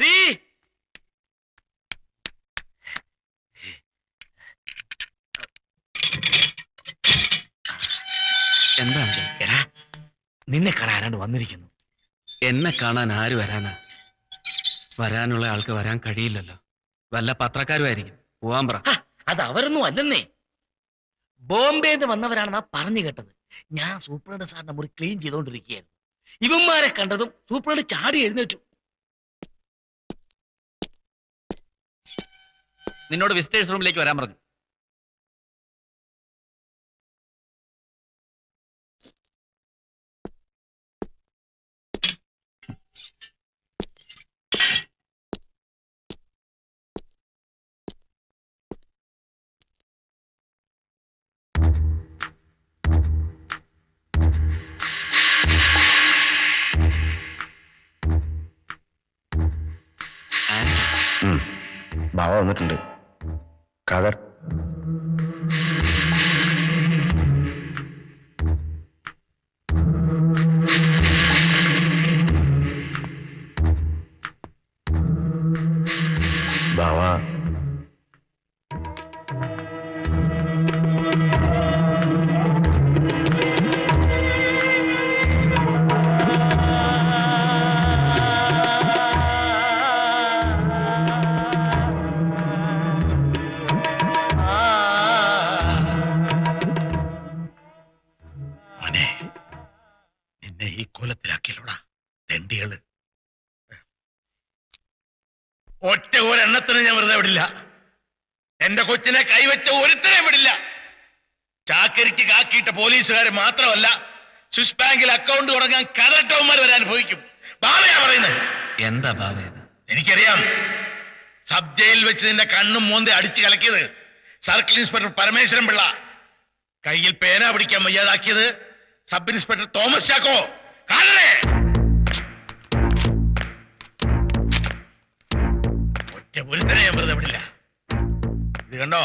ഹരി എന്താ? എടാ നിന്നെ കാണാൻ ആരാണ്ട് വന്നിരിക്കുന്നു. എന്നെ കാണാൻ ആര് വരാനാ? വരാനുള്ള ആൾക്ക് വരാൻ കഴിയില്ലല്ലോ. വല്ല പത്രക്കാരുമായിരിക്കും. പോവാൻ പറ. ഹ, അത് അവരൊന്നും അല്ലെന്നേ. വന്നവരാണെന്ന് വന്നവരാണെന്നാ പറഞ്ഞു കേട്ടത്. ഞാൻ സൂപ്രണ്ട് സാറിന്റെ മുറി ക്ലീൻ ചെയ്തോണ്ടിരിക്കുകയായിരുന്നു. ഇവന്മാരെ കണ്ടതും സൂപ്രണ്ട് ചാടി എഴുന്നേറ്റു. നിന്നോട് വിസിറ്റേഴ്സ് റൂമിലേക്ക് വരാൻ പറഞ്ഞു. ബാവ വന്നിട്ടുണ്ട്. کبر എന്റെ കൊച്ചിനെ കൈവച്ച ഒരുത്തരെയും വിടില്ല. ചാക്കരിക്ക് കാക്കിയിട്ട പോലീസുകാർ മാത്രമല്ല സ്വിസ് ബാങ്കിൽ അക്കൗണ്ട് തുടങ്ങാൻ കരട്ടവന്മാർ വരെ അനുഭവിക്കും. ബാബയാ പറയുന്നത് എന്താ ബാബ എനിക്കറിയാം. സബ് ജയിൽ വെച്ച് നിന്റെ കണ്ണും മോന്തെ അടിച്ചു കലക്കിയത് സർക്കിൾ ഇൻസ്പെക്ടർ പരമേശ്വരൻ പിള്ള. കയ്യിൽ പേന പിടിക്കാൻ വയ്യാതാക്കിയത് സബ് ഇൻസ്പെക്ടർ തോമസ് ചാക്കോ. കാണണേ ഒറ്റ ഒരുത്തനെ ഞാൻ വെറുതെ വിടില്ല. കണ്ടോ?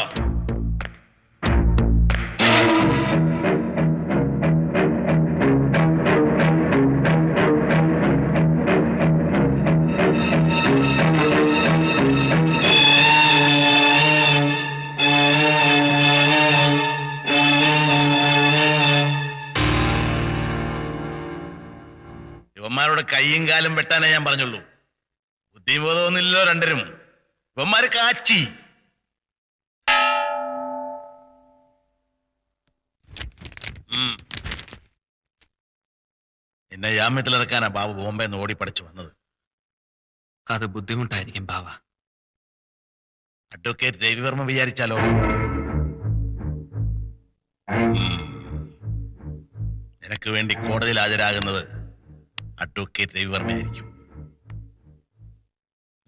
ഇവന്മാരുടെ കൈയും കാലും വെട്ടാനേ ഞാൻ പറഞ്ഞുള്ളൂ. ബുദ്ധിബോധമൊന്നുമില്ലല്ലോ രണ്ടരും. ഇവന്മാര് കാച്ചി. എന്നെ ജാമ്യത്തിലിറക്കാനാ ബാബു ബോംബെ നിന്ന് ഓടിപ്പടിച്ചു വന്നത്. അത് ബുദ്ധിമുട്ടായിരിക്കും ബാവ. അഡ്വക്കേറ്റ് രവിവർമ്മ വിചാരിച്ചാലോ. നിനക്ക് വേണ്ടി കോടതിയിൽ ഹാജരാകുന്നത് അഡ്വക്കേറ്റ് രവിവർമ്മയായിരിക്കും.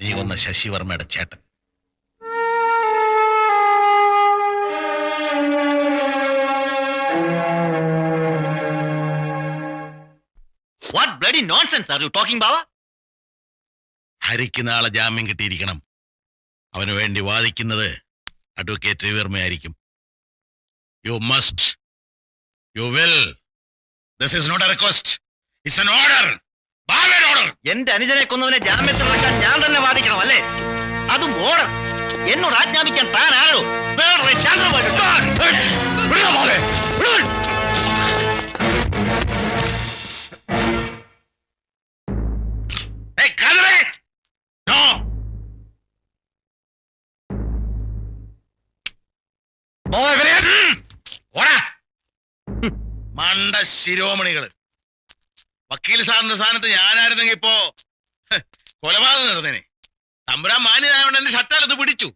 നീ കൊന്ന ശശിവർമ്മയുടെ ചേട്ടൻ. What bloody nonsense are you talking Bava ഹരിക്ക് നാളെ ജാമ്യം കിട്ടിയിരിക്കണം. അവന് വേണ്ടി വാദിക്കുന്നത് advocate രവിവർമ്മയായിരിക്കും you must you will this is not a request it's an order Balan order എന്റെ അനുജനെ കൊന്നവനെ ജാമ്യത്തിൽ ഇറക്കാൻ ഞാൻ തന്നെ വാദിക്കണം അല്ലേ? അതും ഓർഡർ എന്നോട് ആജ്ഞാപിക്കാൻ താൻ ആരോ? വേറെ ചന്ദ്രബാബു മണ്ട ശിരോമണികൾ വക്കീൽ സാറിന്റെ സ്ഥാനത്ത് ഞാനായിരുന്നെങ്കിൽ ഇപ്പോ കൊലപാതകം നടന്നേനെ. തമ്പുരാൻ മാന്യനായോണ്ട് എന്റെ ഷട്ടാലത്ത് പിടിച്ചു.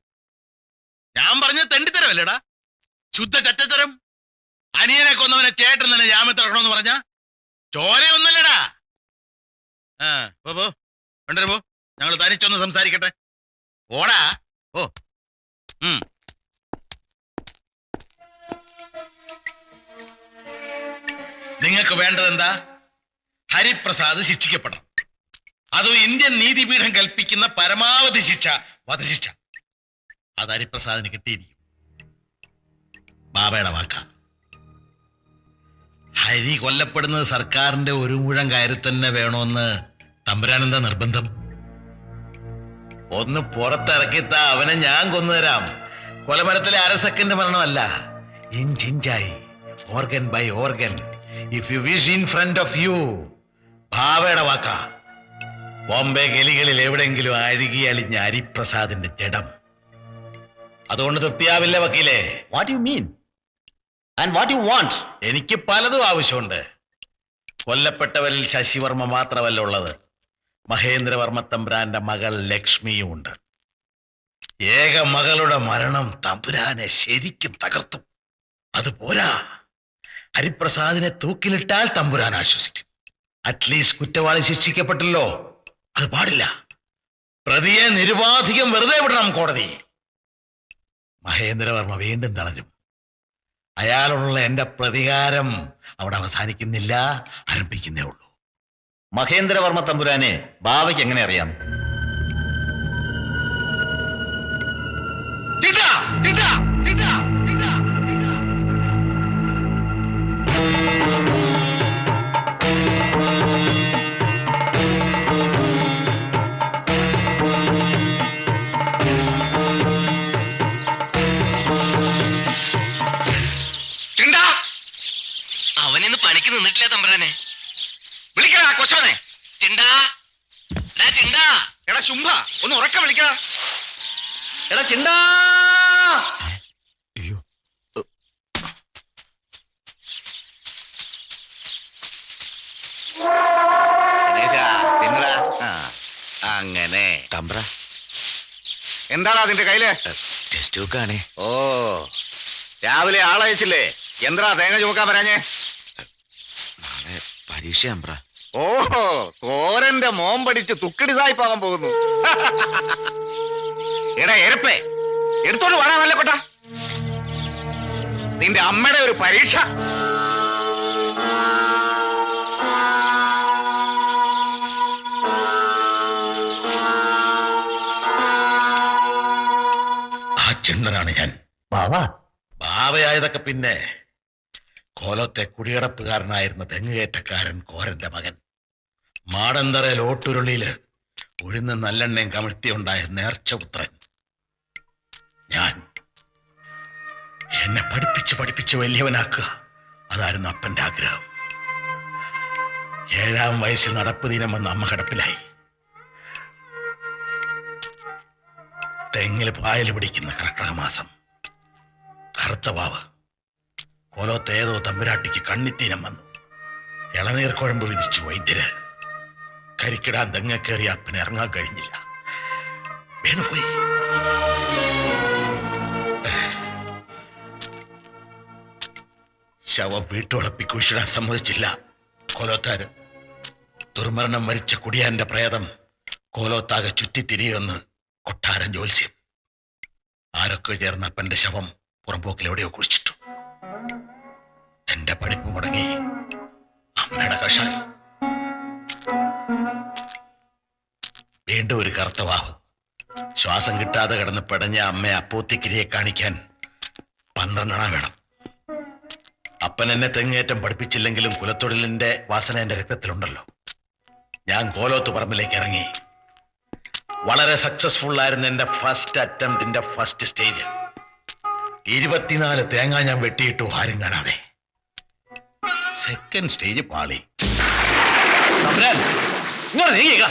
ഞാൻ പറഞ്ഞ തെണ്ടിത്തരമല്ലേടാ? ശുദ്ധ ചറ്റത്തരം. അനിയനെ കൊന്നവനെ ചേട്ടൻ തന്നെ ജാമ്യത്തിൽ ജാമ്യത്തിറക്കണമെന്ന് പറഞ്ഞ? ചോരയൊന്നല്ലടാ ആ പോ പോ. പോ. ഞങ്ങൾ തനിച്ചൊന്ന് സംസാരിക്കട്ടെ. ഓടാ. ഓ ഉം. നിങ്ങൾക്ക് വേണ്ടത് എന്താ? ഹരിപ്രസാദ് ശിക്ഷിക്കപ്പെടണം. അതും ഇന്ത്യൻ നീതിപീഠം കൽപ്പിക്കുന്ന പരമാവധി ശിക്ഷ വധശിക്ഷ. അത് ഹരിപ്രസാദിന് കിട്ടിയിരിക്കും. ബാബയുടെ വാക്ക. ഹരി കൊല്ലപ്പെടുന്നത് സർക്കാരിന്റെ ഒരു മുഴം കാര്യം തന്നെ വേണമെന്ന് തമ്പുരാനെന്താ നിർബന്ധം? ഒന്ന് പുറത്തിറക്കിത്ത അവനെ ഞാൻ കൊന്നുതരാം. കൊലമരത്തിലെ അര സെക്കൻഡ് മരണമല്ല. ഇഞ്ചിഞ്ചായി organ by organ. If you wish in front of you ഭാവയുടെ വാക്ക. ബോംബെ ഗലികളിൽ എവിടെങ്കിലും അഴുകി അളിഞ്ഞ ഹരിപ്രസാദിന്റെ ജഡം. അതുകൊണ്ട് തൃപ്തിയാവില്ല വക്കീലേ. What you mean and what you want എനിക്ക് പലതും ആവശ്യമുണ്ട്. കൊല്ലപ്പെട്ടവരിൽ ശശിവർമ്മ മാത്രമല്ല ഉള്ളത്. മഹേന്ദ്രവർമ്മ തമ്പുരാന്റെ മകൾ ലക്ഷ്മിയും ഉണ്ട്. ഏക മകളുടെ മരണം തമ്പുരാനെ ശരിക്കും തകർത്തു. അത് പോരാ. ഹരിപ്രസാദിനെ തൂക്കിലിട്ടാൽ തമ്പുരാൻ ആശ്വസിക്കും. അറ്റ്ലീസ്റ്റ് കുറ്റവാളി ശിക്ഷിക്കപ്പെട്ടല്ലോ. അത് പാടില്ല. പ്രതിയെ നിരുപാധികം വെറുതെ വിടണം കോടതി. മഹേന്ദ്രവർമ്മ വീണ്ടും തളരും. അയാളുള്ള എന്റെ പ്രതികാരം അവിടെ അവസാനിക്കുന്നില്ല ആരംഭിക്കുന്നേ ഉള്ളൂ. മഹേന്ദ്രവർമ്മ തമ്പുരാനെ ബാവയ്ക്ക് എങ്ങനെ അറിയാം? അവനിന്ന് പണിക്ക് നിന്നിട്ടില്ല തമ്പ്രാനെ. വിളിക്കടാ കൊശവനെ ചിണ്ടാ. എടാ ചിണ്ടാ. എടാ ശുംഭ ഒന്ന് ഉറക്ക വിളിക്കടാ. എടാ ചിണ്ടാ. അയ്യോ. അങ്ങനെ. തമ്പ്ര. എന്താണ് അതിന്റെ കയ്യിൽ? ടെസ്റ്റ് ബുക്കാണേ ഓ രാവിലെ ആളയച്ചില്ലേ? എന്താ തേങ്ങ ചുമക്കാൻ പറയാഞ്ഞേ നാളെ പരീക്ഷ തമ്പ്ര ഓഹോ കോരന്റെ മോൻ പഠിച്ച് തുക്കിടി സായിപ്പാവാൻ പോകുന്നു. എടാ എരപ്പേ എടുത്തോണ്ട് വേണ നല്ലപ്പെട്ട നിന്റെ അമ്മയുടെ ഒരു പരീക്ഷ. ആ ചിണ്ണനാണ് ഞാൻ. ബാവ ബാവയായതൊക്കെ പിന്നെ കോലത്തെ കുടിയടപ്പുകാരനായിരുന്ന തെങ്ങുകയറ്റക്കാരൻ കോരന്റെ മകൻ. മാടന്തറ ലോട്ടുരുളിയിൽ ഉഴുന്ന് നല്ലെണ്ണയും കമിഴ്ത്തിയുണ്ടായ നേർച്ചപുത്രൻ. ഞാൻ എന്നെ പഠിപ്പിച്ച് പഠിപ്പിച്ച് വലിയവനാക്കുക. അതായിരുന്നു അപ്പന്റെ ആഗ്രഹം. ഏഴാം വയസ്സിൽ നടപ്പ് ദിനം വന്ന് അമ്മ കിടപ്പിലായി. തെങ്ങിൽ പായൽ പിടിക്കുന്ന കർക്കിടക മാസം. കറുത്ത വാവ്. കോലോത്ത് ഏതോ തമ്പുരാട്ടിക്ക് കണ്ണിത്തീനം വന്നു. ഇളനീർ കുഴമ്പ് വിധിച്ചു വൈദ്യര്. കരിക്കിടാൻ തെങ്ങക്കേറി അപ്പന് ഇറങ്ങാൻ കഴിഞ്ഞില്ല. വീണുപോയി ശവം വീട്ടുവളപ്പി കുഴിച്ചിടാൻ സമ്മതിച്ചില്ല. കോലോത്താര്. ദുർമരണം മരിച്ച കുടിയാന്റെ പ്രേതം കോലോത്താകെ ചുറ്റിത്തിരിയുമെന്ന് കൊട്ടാരം ജോത്സ്യം ആരൊക്കെ ചേർന്ന അപ്പന്റെ ശവം പുറമ്പോക്കിൽ എവിടെയോ കുഴിച്ചിട്ടു. പഠിപ്പ് മുടങ്ങി. അമ്മയുടെ കഷായം. വീണ്ടും ഒരു കറുത്ത വാഹു. ശ്വാസം കിട്ടാതെ കിടന്ന് പെടഞ്ഞ അമ്മയെ അപ്പോത്തിക്കിരിയെ കാണിക്കാൻ പന്ത്രണ്ടെണ്ണ വേണം. അപ്പൻ എന്നെ തെങ്ങേറ്റം പഠിപ്പിച്ചില്ലെങ്കിലും കുലത്തൊഴിലിന്റെ വാസന എന്റെ രക്തത്തിലുണ്ടല്ലോ. ഞാൻ കോലോത്ത് പറമ്പിലേക്ക് ഇറങ്ങി. വളരെ സക്സസ്ഫുൾ ആയിരുന്നു എന്റെ ഫസ്റ്റ് അറ്റംപ്റ്റിന്റെ ഫസ്റ്റ് സ്റ്റേജ് ഇരുപത്തിനാല് തേങ്ങ ഞാൻ വെട്ടിയിട്ടു ആരും കാണാതെ. സെക്കൻഡ് സ്റ്റേജ് പാളി. ഇങ്ങോട്ട് നീങ്ങിക്ക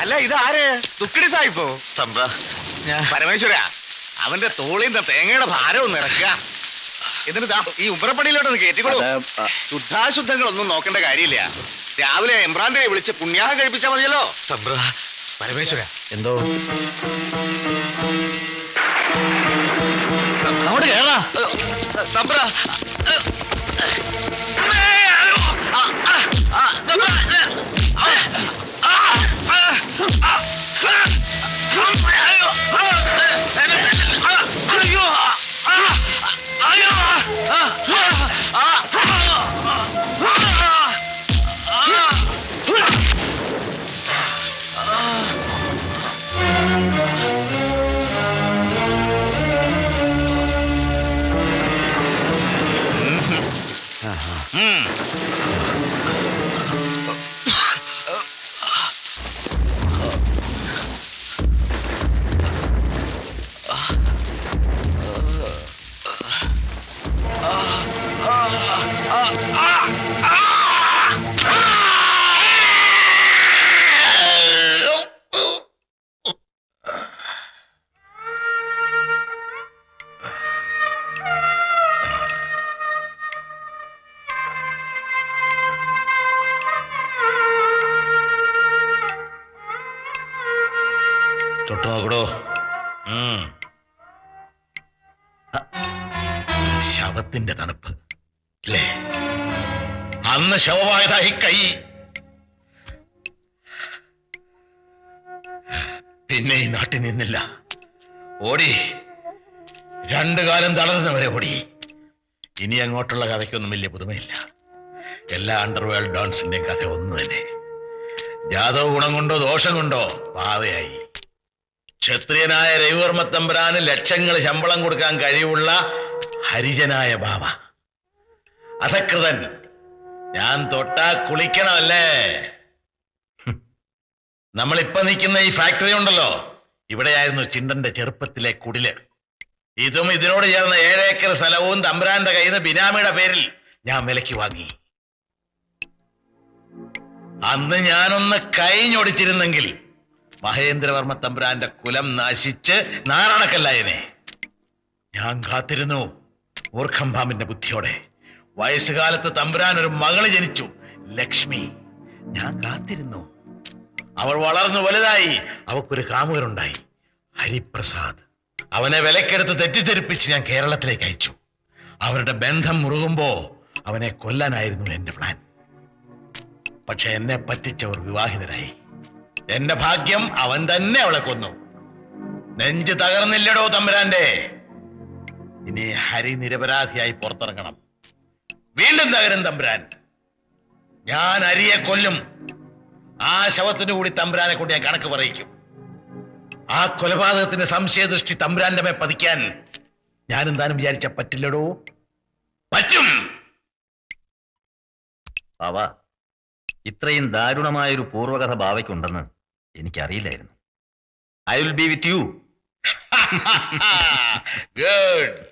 അല്ല ഇതാര് തുക്കിടി സായിപ്പോ തമ്പ്ര. ഞാൻ പരമേശ്വര. അവന്റെ തോളിന്റെ തേങ്ങയുടെ ഭാരവും ഒന്ന് ഇറക്കുക. എന്നിട്ട് ഈ ഉമ്മറപ്പടിയിലോട്ട് കയറ്റിക്കോളൂ. ശുദ്ധാശുദ്ധങ്ങളൊന്നും നോക്കേണ്ട കാര്യമില്ല. രാവിലെ എംബ്രാന്തിനെ വിളിച്ച് പുണ്യാഹം കഴിപ്പിച്ചാൽ മതിയല്ലോ. തമ്പ്ര പരമേശ്വര. എന്തോ? അങ്ങോട്ട് കേറാ. തമ്പ്ര ശവത്തിന്റെ തണുപ്പ്. അല്ലേ അന്ന് ശവമായതായി കൈ. പിന്നെ ഈ നാട്ടിൽ നിന്നില്ല. ഓടി. രണ്ടു കാലം തളർന്നവരെ ഓടി. ഇനി അങ്ങോട്ടുള്ള കഥയ്ക്കൊന്നും വലിയ പുതുമയില്ല. എല്ലാ അണ്ടർവേൾഡ് ഡോൺസിന്റെയും കഥ ഒന്ന് തന്നെ. ജാതക ഗുണം കൊണ്ടോ ദോഷം കൊണ്ടോ പാവയായി. ക്ഷത്രിയനായ രവിവർമ്മ തമ്പുരാന് ലക്ഷങ്ങൾ ശമ്പളം കൊടുക്കാൻ കഴിവുള്ള ഹരിജനായ ബാബ. അധകൃതൻ. ഞാൻ തൊട്ടാ കുളിക്കണമല്ലേ. നമ്മളിപ്പൊ നിൽക്കുന്ന ഈ ഫാക്ടറി ഉണ്ടല്ലോ. ഇവിടെയായിരുന്നു ചിണ്ടന്റെ ചെറുപ്പത്തിലെ കുടിൽ. ഇതും ഇതിനോട് ചേർന്ന ഏഴേക്കർ സ്ഥലവും തമ്പുരാന്റെ കയ്യിൽ നിന്ന് ബിനാമിയുടെ പേരിൽ ഞാൻ വിലക്ക് വാങ്ങി. അന്ന് ഞാനൊന്ന് കൈഞ്ഞൊടിച്ചിരുന്നെങ്കിൽ മഹേന്ദ്രവർമ്മ തമ്പുരാന്റെ കുലം നശിച്ച് നാരണക്കല്ലായനെ ഞാൻ കാത്തിരുന്നു. മൂർഖം പാമ്പിന്റെ ബുദ്ധിയോടെ. വയസ്സുകാലത്ത് തമ്പുരാൻ ഒരു മകൾ ജനിച്ചു. ലക്ഷ്മി. ഞാൻ കാത്തിരുന്നു. അവൾ വളർന്നു വലുതായി. അവക്കൊരു കാമുകനുണ്ടായി. ഹരിപ്രസാദ്. അവനെ വിലക്കെടുത്ത് തെറ്റിദ്ധരിപ്പിച്ച് ഞാൻ കേരളത്തിലേക്ക് അയച്ചു. അവരുടെ ബന്ധം മുറുകുമ്പോ അവനെ കൊല്ലാനായിരുന്നു എന്റെ പ്ലാൻ പക്ഷെ എന്നെ പറ്റിച്ചവർ വിവാഹിതരായി. എന്റെ ഭാഗ്യം അവൻ തന്നെ അവളെ കൊന്നു. നെഞ്ച് തകർന്നില്ലടോ തമ്പുരാന്റെ. ഇനി ഹരി നിരപരാധിയായി പുറത്തിറങ്ങണം. വീണ്ടും തകരും തമ്പുരാൻ. ഞാൻ അരിയെ കൊല്ലും. ആ ശവത്തിനു കൂടി തമ്പുരാനെ കൊണ്ട് ഞാൻ കണക്ക് പറയിക്കും. ആ കൊലപാതകത്തിന്റെ സംശയദൃഷ്ടി തമ്പുരാന്റെ മേ പതിക്കാൻ ഞാനും താനും വിചാരിച്ച പറ്റില്ലടോ? പറ്റും. ബാവാ ഇത്രയും ദാരുണമായൊരു പൂർവകഥ ബാവയ്ക്കുണ്ടെന്ന് എനിക്കറിയില്ലായിരുന്നു. I will be with you good